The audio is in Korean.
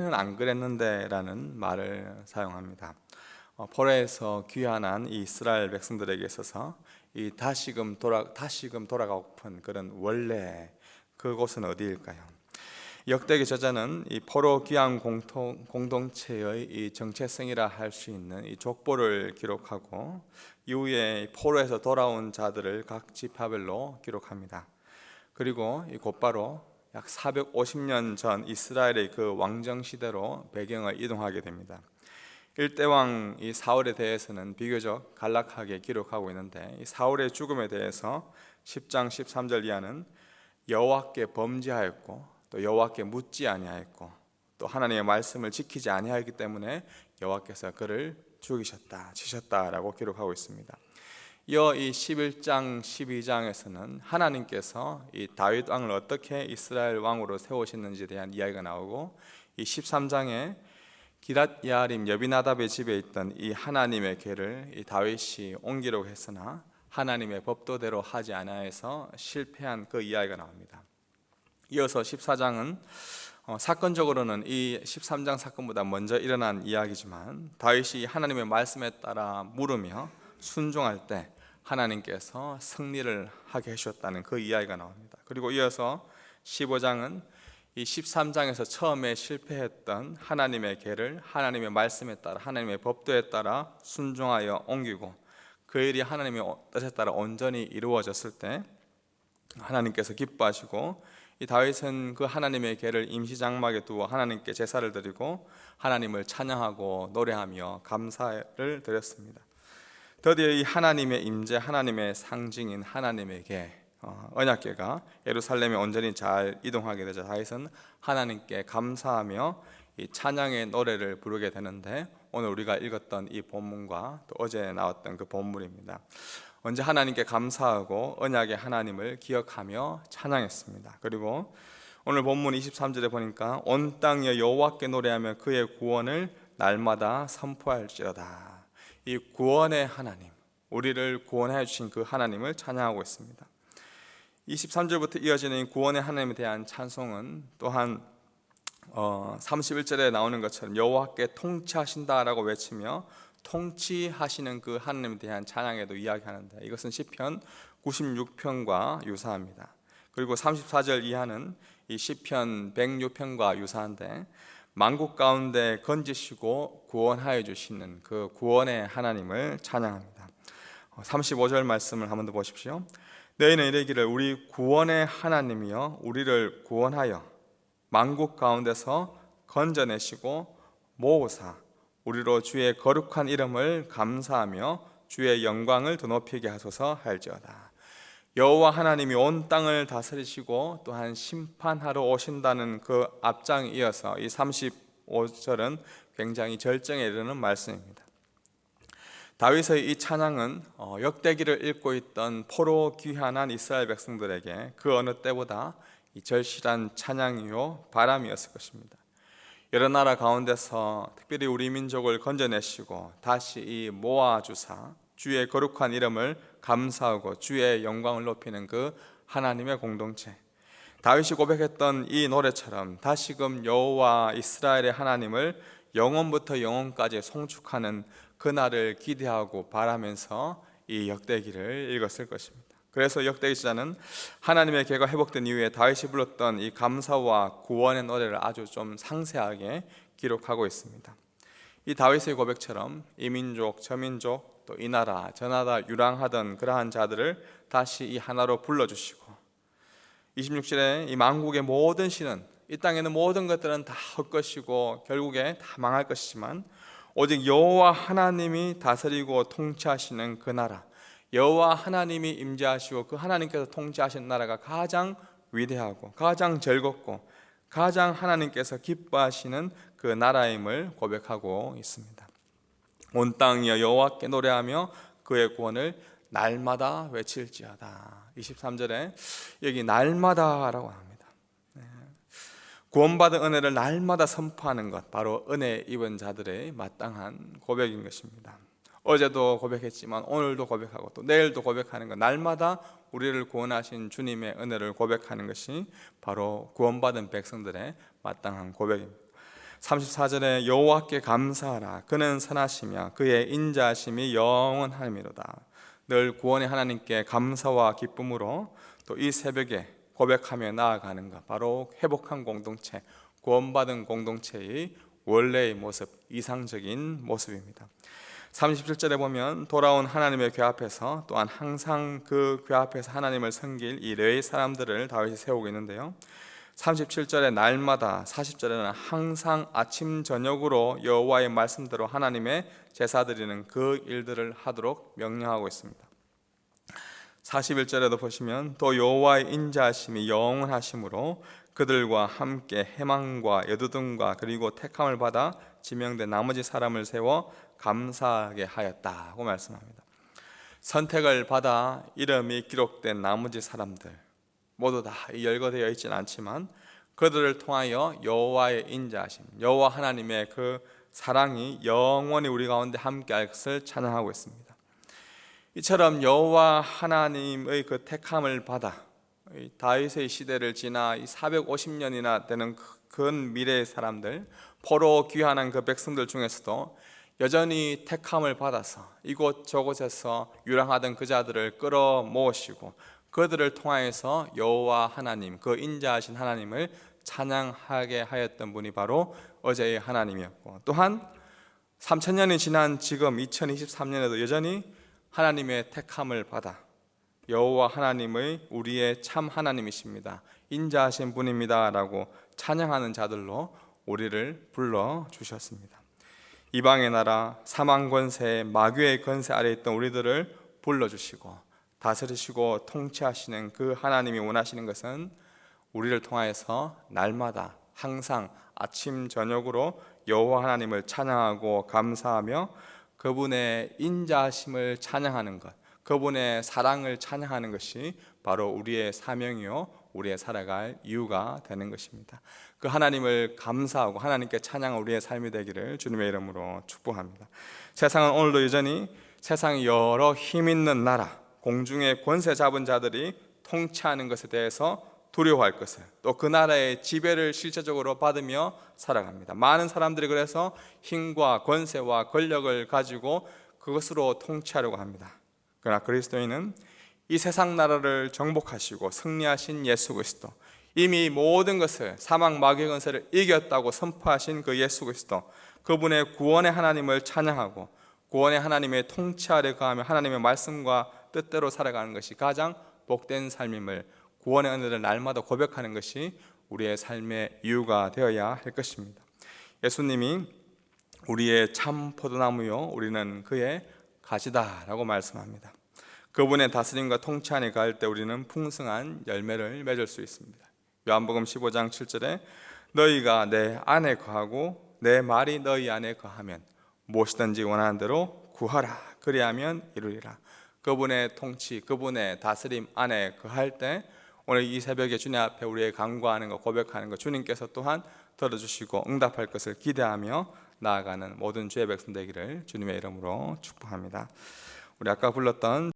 안 그랬는데라는 말을 사용합니다. 어, 포로에서 귀환한 이 이스라엘 백성들에게 있어서 이 다시금 돌아 다시금 돌아가고픈 그런 원래 그곳은 어디일까요? 역대기 저자는 이 포로 귀환 공통 공동체의 이 정체성이라 할 수 있는 이 족보를 기록하고 이후에 포로에서 돌아온 자들을 각 지파별로 기록합니다. 그리고 이 곧바로 약 450년 전 이스라엘의 그 왕정 시대로 배경을 이동하게 됩니다. 일대왕 이 사울에 대해서는 비교적 간략하게 기록하고 있는데 이 사울의 죽음에 대해서 10장 13절 이하는 여호와께 범죄하였고 또 여호와께 묻지 아니하였고 또 하나님의 말씀을 지키지 아니하였기 때문에 여호와께서 그를 죽이셨다 치셨다라고 기록하고 있습니다. 이어 이 11장 12장에서는 하나님께서 이 다윗 왕을 어떻게 이스라엘 왕으로 세우셨는지에 대한 이야기가 나오고 이 13장에 기랏 야림 여비나답의 집에 있던 이 하나님의 궤를 이 다윗이 옮기려고 했으나 하나님의 법도대로 하지 않아서 실패한 그 이야기가 나옵니다. 이어서 14장은 어, 사건적으로는 이 13장 사건보다 먼저 일어난 이야기지만 다윗이 하나님의 말씀에 따라 물으며 순종할 때 하나님께서 승리를 하게 하셨다는 그 이야기가 나옵니다. 그리고 이어서 15장은 이 13장에서 처음에 실패했던 하나님의 계를 하나님의 말씀에 따라 하나님의 법도에 따라 순종하여 옮기고 그 일이 하나님의 뜻에 따라 온전히 이루어졌을 때 하나님께서 기뻐하시고 이 다윗은 그 하나님의 계를 임시 장막에 두어 하나님께 제사를 드리고 하나님을 찬양하고 노래하며 감사를 드렸습니다. 드디어 이 하나님의 임재, 하나님의 상징인 하나님에게 어, 언약궤가 예루살렘에 온전히 잘 이동하게 되자 다윗은 하나님께 감사하며 이 찬양의 노래를 부르게 되는데 오늘 우리가 읽었던 이 본문과 또 어제 나왔던 그 본문입니다. 언제 하나님께 감사하고 언약의 하나님을 기억하며 찬양했습니다. 그리고 오늘 본문 23절에 보니까 온 땅에 여호와께 노래하며 그의 구원을 날마다 선포할지어다. 이 구원의 하나님, 우리를 구원해 주신 그 하나님을 찬양하고 있습니다. 23절부터 이어지는 구원의 하나님에 대한 찬송은 또한 어, 31절에 나오는 것처럼 여호와께 통치하신다라고 외치며 통치하시는 그 하나님에 대한 찬양에도 이야기하는데 이것은 시편 96편과 유사합니다. 그리고 34절 이하는 이 시편 106편과 유사한데 만국 가운데 건지시고 구원하여 주시는 그 구원의 하나님을 찬양합니다. 35절 말씀을 한번 더 보십시오. 너희는 이르기를 우리 구원의 하나님이여 우리를 구원하여 만국 가운데서 건져내시고 모으사 우리로 주의 거룩한 이름을 감사하며 주의 영광을 더 높이게 하소서 할지어다. 여호와 하나님이 온 땅을 다스리시고 또한 심판하러 오신다는 그 앞장에 이어서 이 35절은 굉장히 절정에 이르는 말씀입니다. 다윗의 이 찬양은 어, 역대기를 읽고 있던 포로 귀환한 이스라엘 백성들에게 그 어느 때보다 절실한 찬양이요 바람이었을 것입니다. 여러 나라 가운데서 특별히 우리 민족을 건져내시고 다시 이 모아 주사 주의 거룩한 이름을 감사하고 주의 영광을 높이는 그 하나님의 공동체. 다윗이 고백했던 이 노래처럼 다시금 여호와 이스라엘의 하나님을 영원부터 영원까지 송축하는 그날을 기대하고 바라면서 이 역대기를 읽었을 것입니다. 그래서 역대기 시자는 하나님의 계가 회복된 이후에 다윗이 불렀던 이 감사와 구원의 노래를 아주 좀 상세하게 기록하고 있습니다. 이 다윗의 고백처럼 이 민족 저 민족 또 이 나라 저 나라 유랑하던 그러한 자들을 다시 이 하나로 불러주시고 26절에 이 만국의 모든 신은 이 땅에는 모든 것들은 다 헛것이고 결국에 다 망할 것이지만 오직 여호와 하나님이 다스리고 통치하시는 그 나라 여호와 하나님이 임재하시고 그 하나님께서 통치하신 나라가 가장 위대하고 가장 즐겁고 가장 하나님께서 기뻐하시는 그 나라임을 고백하고 있습니다. 온 땅이여 여호와께 노래하며 그의 구원을 날마다 외칠지어다. 23절에 여기 날마다라고 합니다. 네. 구원받은 은혜를 날마다 선포하는 것 바로 은혜 입은 자들의 마땅한 고백인 것입니다. 어제도 고백했지만 오늘도 고백하고 또 내일도 고백하는 것 날마다 우리를 구원하신 주님의 은혜를 고백하는 것이 바로 구원받은 백성들의 마땅한 고백입니다. 34절에 여호와께 감사하라. 그는 선하시며 그의 인자하심이 영원함이로다. 늘 구원의 하나님께 감사와 기쁨으로 또 이 새벽에 고백하며 나아가는 것 바로 회복한 공동체 구원받은 공동체의 원래의 모습 이상적인 모습입니다 37절에 보면 돌아온 하나님의 궤 앞에서 또한 항상 그 궤 앞에서 하나님을 섬길 이 레위 사람들을 다윗이 세우고 있는데요 37절에 날마다 40절에는 항상 아침 저녁으로 여호와의 말씀대로 하나님의 제사 드리는 그 일들을 하도록 명령하고 있습니다. 41절에도 보시면 또 여호와의 인자하심이 영원하심으로 그들과 함께 해망과 여두둔과 그리고 택함을 받아 지명된 나머지 사람을 세워 감사하게 하였다고 말씀합니다. 선택을 받아 이름이 기록된 나머지 사람들 모두 다 열거되어 있지는 않지만 그들을 통하여 여호와의 인자하심, 여호와 하나님의 그 사랑이 영원히 우리 가운데 함께할 것을 찬양하고 있습니다. 이처럼 여호와 하나님의 그 택함을 받아 이 다윗의 시대를 지나 450년이나 되는 근 미래의 사람들, 포로 귀환한 그 백성들 중에서도 여전히 택함을 받아서 이곳 저곳에서 유랑하던 그 자들을 끌어 모으시고 그들을 통하여서 여호와 하나님 그 인자하신 하나님을 찬양하게 하였던 분이 바로 어제의 하나님이었고 또한 3천 년이 지난 지금 2023년에도 여전히 하나님의 택함을 받아 여호와 하나님의 우리의 참 하나님이십니다. 인자하신 분입니다라고 찬양하는 자들로 우리를 불러 주셨습니다. 이방의 나라 사망 권세 마귀의 권세 아래 있던 우리들을 불러 주시고 다스리시고 통치하시는 그 하나님이 원하시는 것은 우리를 통하여서 날마다 항상 아침 저녁으로 여호와 하나님을 찬양하고 감사하며 그분의 인자하심을 찬양하는 것, 그분의 사랑을 찬양하는 것이 바로 우리의 사명이요 우리의 살아갈 이유가 되는 것입니다. 그 하나님을 감사하고 하나님께 찬양한 우리의 삶이 되기를 주님의 이름으로 축복합니다. 세상은 오늘도 여전히 세상 여러 힘 있는 나라, 공중의 권세 잡은 자들이 통치하는 것에 대해서 두려워할 것을 또 그 나라의 지배를 실제적으로 받으며 살아갑니다. 많은 사람들이 그래서 힘과 권세와 권력을 가지고 그것으로 통치하려고 합니다. 그러나 그리스도인은 이 세상 나라를 정복하시고 승리하신 예수 그리스도 이미 모든 것을 사망 마귀의 권세를 이겼다고 선포하신 그 예수 그리스도 그분의 구원의 하나님을 찬양하고 구원의 하나님의 통치 아래 거하며 하나님의 말씀과 뜻대로 살아가는 것이 가장 복된 삶임을 구원의 은혜를 날마다 고백하는 것이 우리의 삶의 이유가 되어야 할 것입니다. 예수님이 우리의 참 포도나무요 우리는 그의 가지다라고 말씀합니다. 그분의 다스림과 통치 안에 갈때 우리는 풍성한 열매를 맺을 수 있습니다. 요한복음 15장 7절에 너희가 내 안에 거하고 내 말이 너희 안에 거하면 무엇이든지 원하는 대로 구하라 그리하면 이루리라. 그분의 통치, 그분의 다스림 안에 거할 때 오늘 이 새벽에 주님 앞에 우리의 간구하는 것, 고백하는 것 주님께서 또한 들어주시고 응답할 것을 기대하며 나아가는 모든 주의 백성 되기를 주님의 이름으로 축복합니다. 우리 아까 불렀던